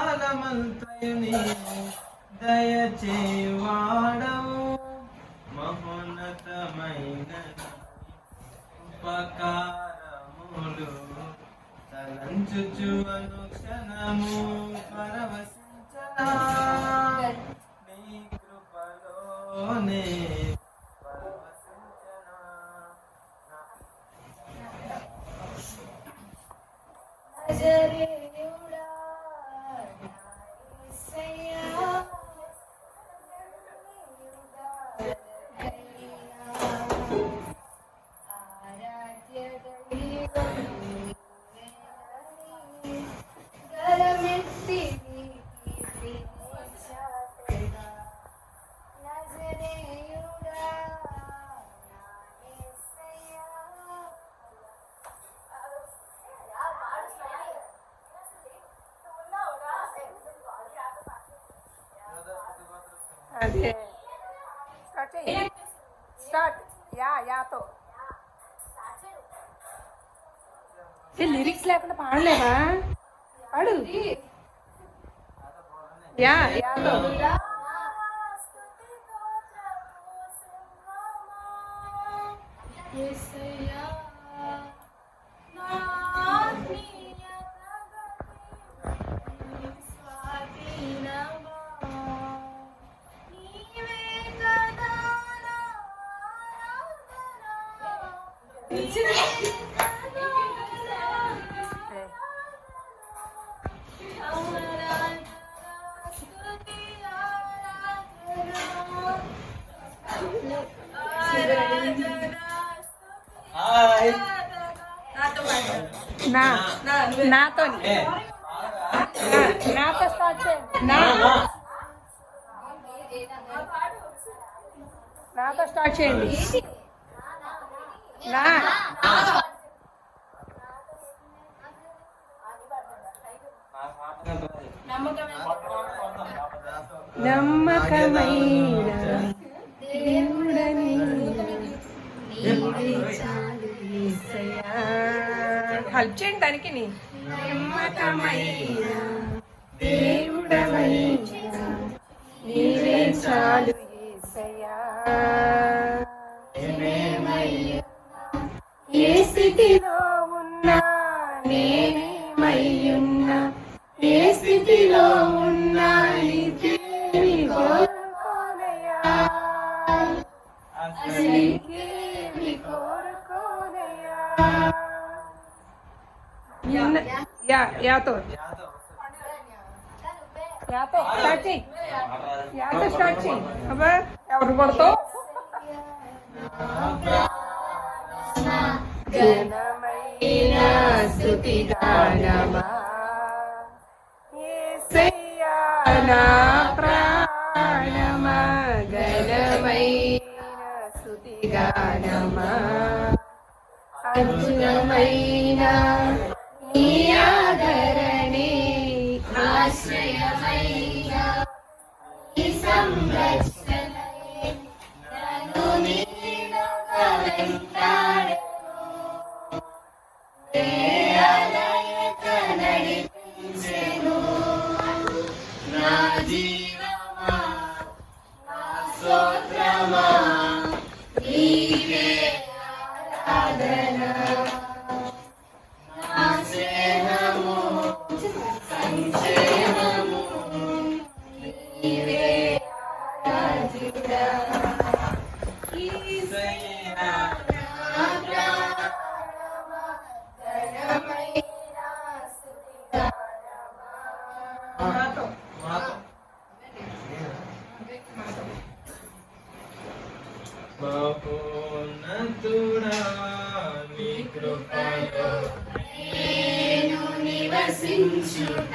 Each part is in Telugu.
జీవితకాలమంతయని దయచేవాడవు మహోన్నతమైన ఉపకారములు తలంచుచు అనుక్షణము పరవశ Okay. యా యాతో లిరిక్స్ లేకుండా పాడలేవా? పాడు. యా యాతో యేసయ్యా నా ఆత్మీయ నాతో ఏ నాతో స్టార్ట్ చేయండి నా నా నాతో స్టార్ట్ చేయండి నా నమ్మకమైన దేవుడని హెల్ప్ చేయండి దానికి నమ్మకమైన దేవుడవై నీవే చాలు యేసయ్యా స్థితిలో ఉన్నా నేనేమయ్యున్నా ఏ స్థితిలో ఉన్నా నీకేమి కోరుకోనయ్యా నీకేమి కోరుకోనయ్యా నిన్న- యా యాతో యాతో స్టార్ట్ చెయ్యి యాతో స్టార్ట్ చెయ్యి అబ్బా ఎవరు కొడతావు ఘనమైన స్తుతి గానమా నా ప్రాణమా ఘనమైన స్తుతి గానమా అద్భుతమైన స్తుతిగానమా. నాతో కృపలో నేను నివసించుట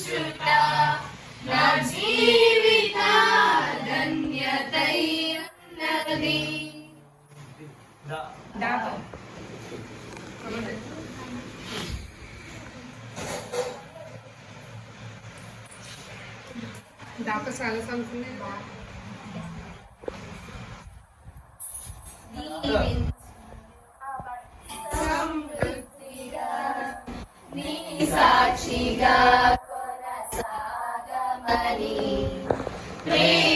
చూచుట నా జీవిత ధన్యతైనది దాప చాలా సంకున్నాయి సాక్షిగా Hare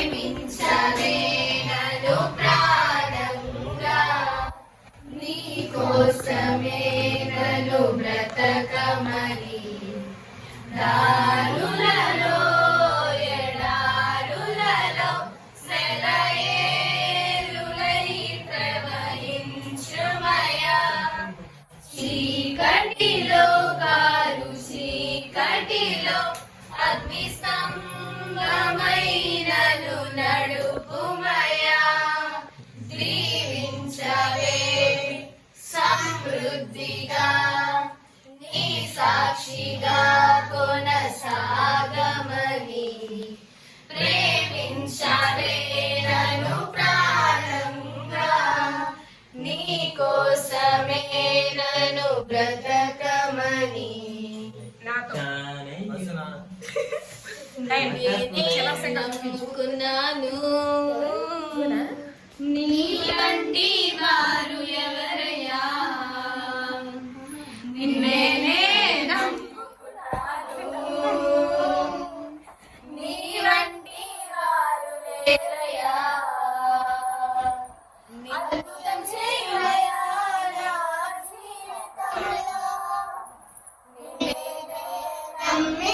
కోసమే బ్రతకమని. నమ్ముకున్నాను నీ వంటి వారు ఎవరు? Amen.